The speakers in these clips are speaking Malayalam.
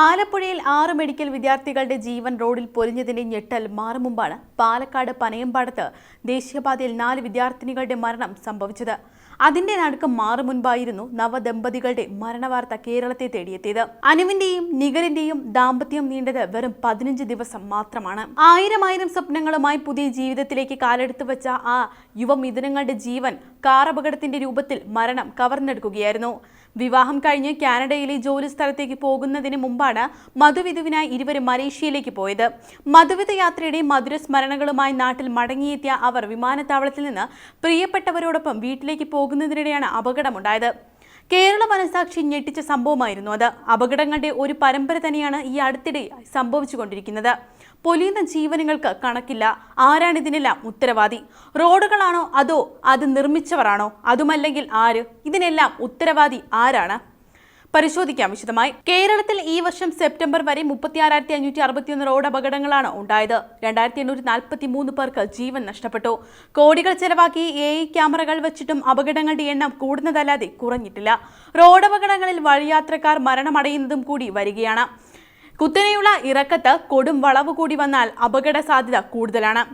ആലപ്പുഴയിൽ ആറ് മെഡിക്കൽ വിദ്യാർത്ഥികളുടെ ജീവൻ റോഡിൽ പൊലിഞ്ഞതിന്റെ ഞെട്ടൽ മാറുമുമ്പാണ് പാലക്കാട് പനയമ്പാടത്ത് ദേശീയപാതയിൽ നാല് വിദ്യാർത്ഥിനികളുടെ മരണം സംഭവിച്ചത്. അതിന്റെ നടുക്കം മാറും മുൻപായിരുന്നു നവദമ്പതികളുടെ മരണവാർത്ത കേരളത്തെ തേടിയെത്തിയത്. അനുവിന്റെയും നിഗലിന്റെയും ദാമ്പത്യം നീണ്ടത് വെറും പതിനഞ്ച് ദിവസം മാത്രമാണ്. ആയിരം ആയിരം സ്വപ്നങ്ങളുമായി പുതിയ ജീവിതത്തിലേക്ക് കാലെടുത്തു വെച്ച ആ യുവമിഥുനങ്ങളുടെ ജീവൻ കാറപകടത്തിന്റെ രൂപത്തിൽ മരണം കവർന്നെടുക്കുകയായിരുന്നു. വിവാഹം കഴിഞ്ഞ് കാനഡയിലെ ജോലി സ്ഥലത്തേക്ക് പോകുന്നതിന് മുമ്പാണ് മധുവിധുവിനായി ഇരുവരും മലേഷ്യയിലേക്ക് പോയത്. മധുവിധ യാത്രയുടെ മധുര സ്മരണകളുമായി നാട്ടിൽ മടങ്ങിയെത്തിയ അവർ വിമാനത്താവളത്തിൽ നിന്ന് പ്രിയപ്പെട്ടവരോടൊപ്പം വീട്ടിലേക്ക് പോകുന്നതിനിടെയാണ് അപകടമുണ്ടായത്. കേരള മനസാക്ഷി ഞെട്ടിച്ച സംഭവമായിരുന്നു അത്. അപകടങ്ങളുടെ ഒരു പരമ്പര തന്നെയാണ് ഈ അടുത്തിടെ സംഭവിച്ചുകൊണ്ടിരിക്കുന്നത്. പൊലിയുന്ന ജീവനുകൾക്ക് കണക്കില്ല. ആരാണ് ഇതിനെല്ലാം ഉത്തരവാദി? റോഡുകളാണോ അതോ അത് നിർമ്മിച്ചവരാണോ? അതുമല്ലെങ്കിൽ ആര്? ഇതിനെല്ലാം ഉത്തരവാദി ആരാണ്? പരിശോധിക്കാം. വിശദമായി കേരളത്തിൽ ഈ വർഷം സെപ്റ്റംബർ വരെ മുപ്പത്തിയാറായിരത്തി അഞ്ഞൂറ്റി അറുപത്തിയൊന്ന് റോഡ് അപകടങ്ങളാണ് ഉണ്ടായത്. രണ്ടായിരത്തി എണ്ണൂറ്റി നാൽപ്പത്തി മൂന്ന് പേർക്ക് ജീവൻ നഷ്ടപ്പെട്ടു. കോടികൾ ചെലവാക്കി എ ഐ ക്യാമറകൾ വെച്ചിട്ടും അപകടങ്ങളുടെ എണ്ണം കൂടുന്നതല്ലാതെ കുറഞ്ഞിട്ടില്ല. റോഡ് അപകടങ്ങളിൽ വഴിയാത്രക്കാർ മരണമടയുന്നതും കൂടി വരികയാണ്. കുത്തനെയുള്ള ഇറക്കത്ത് കൊടും വളവ് കൂടി വന്നാൽ അപകട സാധ്യത കൂടുതലാണ്.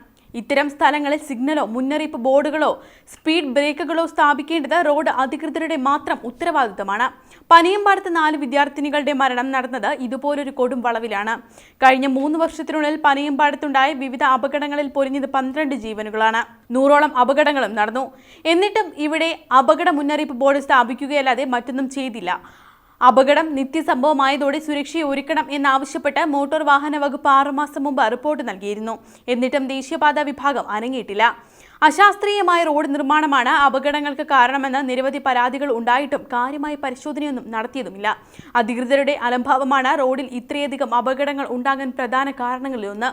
ഇത്തരം സ്ഥലങ്ങളിൽ സിഗ്നലോ മുന്നറിയിപ്പ് ബോർഡുകളോ സ്പീഡ് ബ്രേക്കുകളോ സ്ഥാപിക്കേണ്ടത് റോഡ് അധികൃതരുടെ മാത്രം ഉത്തരവാദിത്തമാണ്. പനിയും പാടത്ത് നാല് വിദ്യാർത്ഥിനികളുടെ മരണം നടന്നത് ഇതുപോലൊരു കൊടും വളവിലാണ്. കഴിഞ്ഞ മൂന്ന് വർഷത്തിനുള്ളിൽ പനിയും പാടത്തുണ്ടായ വിവിധ അപകടങ്ങളിൽ പൊലിഞ്ഞത് പന്ത്രണ്ട് ജീവനുകളാണ്. നൂറോളം അപകടങ്ങളും നടന്നു. എന്നിട്ടും ഇവിടെ അപകട മുന്നറിയിപ്പ് ബോർഡ് സ്ഥാപിക്കുകയല്ലാതെ മറ്റൊന്നും ചെയ്തില്ല. അപകടം നിത്യസംഭവമായതോടെ സുരക്ഷയെ ഒരുക്കണം എന്നാവശ്യപ്പെട്ട് മോട്ടോർ വാഹന വകുപ്പ് ആറുമാസം മുമ്പ് റിപ്പോർട്ട് നൽകിയിരുന്നു. എന്നിട്ടും ദേശീയപാത വിഭാഗം അനങ്ങിയിട്ടില്ല. അശാസ്ത്രീയമായ റോഡ് നിർമ്മാണമാണ് അപകടങ്ങൾക്ക് കാരണമെന്ന് നിരവധി പരാതികൾ ഉണ്ടായിട്ടും കാര്യമായ പരിശോധനയൊന്നും നടത്തിയതുമില്ല. അധികൃതരുടെ അലംഭാവമാണ് റോഡിൽ ഇത്രയധികം അപകടങ്ങൾ ഉണ്ടാകാൻ പ്രധാന കാരണങ്ങളിലൊന്ന്.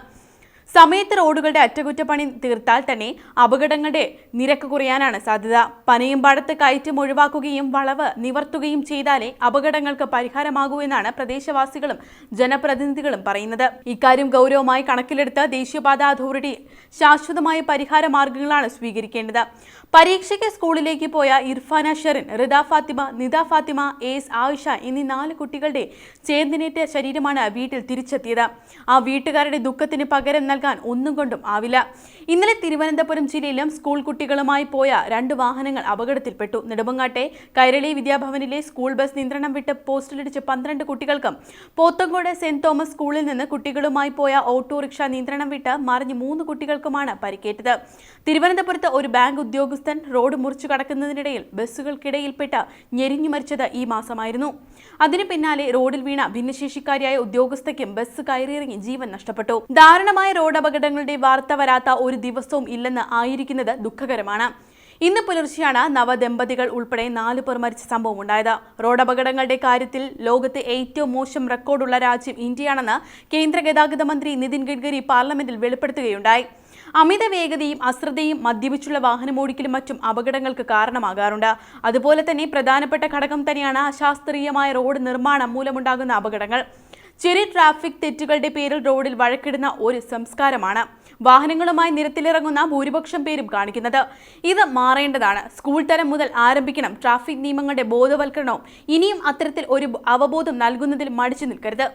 സമയത്ത് റോഡുകളുടെ അറ്റകുറ്റപ്പണി തീർത്താൽ തന്നെ അപകടങ്ങളുടെ നിരക്ക് കുറയാനാണ് സാധ്യത. പനയമ്പാടത്ത് കയറ്റം ഒഴിവാക്കുകയും വളവ് നിവർത്തുകയും ചെയ്താലേ അപകടങ്ങൾക്ക് പരിഹാരമാകൂ എന്നാണ് പ്രദേശവാസികളും ജനപ്രതിനിധികളും പറയുന്നത്. ഇക്കാര്യം ഗൗരവമായി കണക്കിലെടുത്ത് ദേശീയപാത അതോറിറ്റി ശാശ്വതമായ പരിഹാര മാർഗങ്ങളാണ് സ്വീകരിക്കേണ്ടത്. പരീക്ഷയ്ക്ക് സ്കൂളിലേക്ക് പോയ ഇർഫാന ഷെറിൻ റിദ ഫാത്തിമ നിദ ഫാത്തിമ എസ് ആയിഷ എന്നീ നാല് കുട്ടികളുടെ ചേർന്നിനേറ്റ ശരീരമാണ് വീട്ടിൽ തിരിച്ചെത്തിയത്. ആ വീട്ടുകാരുടെ ദുഃഖത്തിന് പകരം നൽകാൻ ഒന്നും കൊണ്ടും ആവില്ല. ഇന്നലെ തിരുവനന്തപുരം ജില്ലയിലും സ്കൂൾ കുട്ടികളുമായി പോയ രണ്ട് വാഹനങ്ങൾ അപകടത്തിൽപ്പെട്ടു. നെടുമങ്ങാട്ടെ കൈരളി വിദ്യാഭവനിലെ സ്കൂൾ ബസ് നിയന്ത്രണം വിട്ട് പോസ്റ്റിലിടിച്ച് പന്ത്രണ്ട് കുട്ടികൾക്കും പോത്തങ്കോട് സെന്റ് തോമസ് സ്കൂളിൽ നിന്ന് കുട്ടികളുമായി പോയ ഓട്ടോറിക്ഷ നിയന്ത്രണം വിട്ട് മറിഞ്ഞ് മൂന്ന് കുട്ടികൾക്കുമാണ് പരിക്കേറ്റത്. തിരുവനന്തപുരത്ത് ഒരു ബാങ്ക് ഉദ്യോഗസ്ഥൻ റോഡ് മുറിച്ചു കടക്കുന്നതിനിടയിൽ ബസ്സുകൾക്കിടയിൽപ്പെട്ട് ഞെരിഞ്ഞു മരിച്ചത് ഈ മാസമായിരുന്നു. അതിനു പിന്നാലെ റോഡിൽ വീണ ഭിന്നശേഷിക്കാരിയായ ഉദ്യോഗസ്ഥയ്ക്കും ബസ് കയറിയിറങ്ങി ജീവൻ നഷ്ടപ്പെട്ടു. ദാരുണമായ റോഡ് അപകടങ്ങളുടെ വാർത്ത വരാത്ത ഒരു ദിവസവും ഇല്ലെന്ന് ആയിരിക്കുന്നത് ദുഃഖകരമാണ്. ഇന്ന് പുലർച്ചെയാണ് നവദമ്പതികൾ ഉൾപ്പെടെ നാലു പേർ മരിച്ച സംഭവം ഉണ്ടായത് റോഡ് അപകടങ്ങളുടെ കാര്യത്തിൽ ലോകത്തെ ഏറ്റവും മോശം റെക്കോർഡുള്ള രാജ്യം ഇന്ത്യയാണെന്ന് കേന്ദ്ര ഗതാഗത മന്ത്രി നിതിൻ ഗഡ്കരി പാർലമെന്റിൽ വെളിപ്പെടുത്തുകയുണ്ടായി. അമിത വേഗതയും അശ്രദ്ധയും മദ്യപിച്ചുള്ള വാഹനമോടിക്കലും മറ്റും അപകടങ്ങൾക്ക് കാരണമാകാറുണ്ട്. അതുപോലെ തന്നെ പ്രധാനപ്പെട്ട ഘടകം തന്നെയാണ് അശാസ്ത്രീയമായ റോഡ് നിർമ്മാണം മൂലമുണ്ടാകുന്ന അപകടങ്ങൾ. ചെറിയ ട്രാഫിക് തെറ്റുകളുടെ പേരിൽ റോഡിൽ വഴക്കിടുന്ന ഒരു സംസ്കാരമാണ് വാഹനങ്ങളുമായി നിരത്തിലിറങ്ങുന്ന ഭൂരിപക്ഷം പേരും കാണിക്കുന്നത്. ഇത് മാറേണ്ടതാണ്. സ്കൂൾ തലം മുതൽ ആരംഭിക്കണം. ട്രാഫിക് നിയമങ്ങളുടെ ബോധവൽക്കരണവും ഇനിയും അത്തരത്തിൽ ഒരു അവബോധം നൽകുന്നതിൽ മടിച്ചു നിൽക്കരുത്.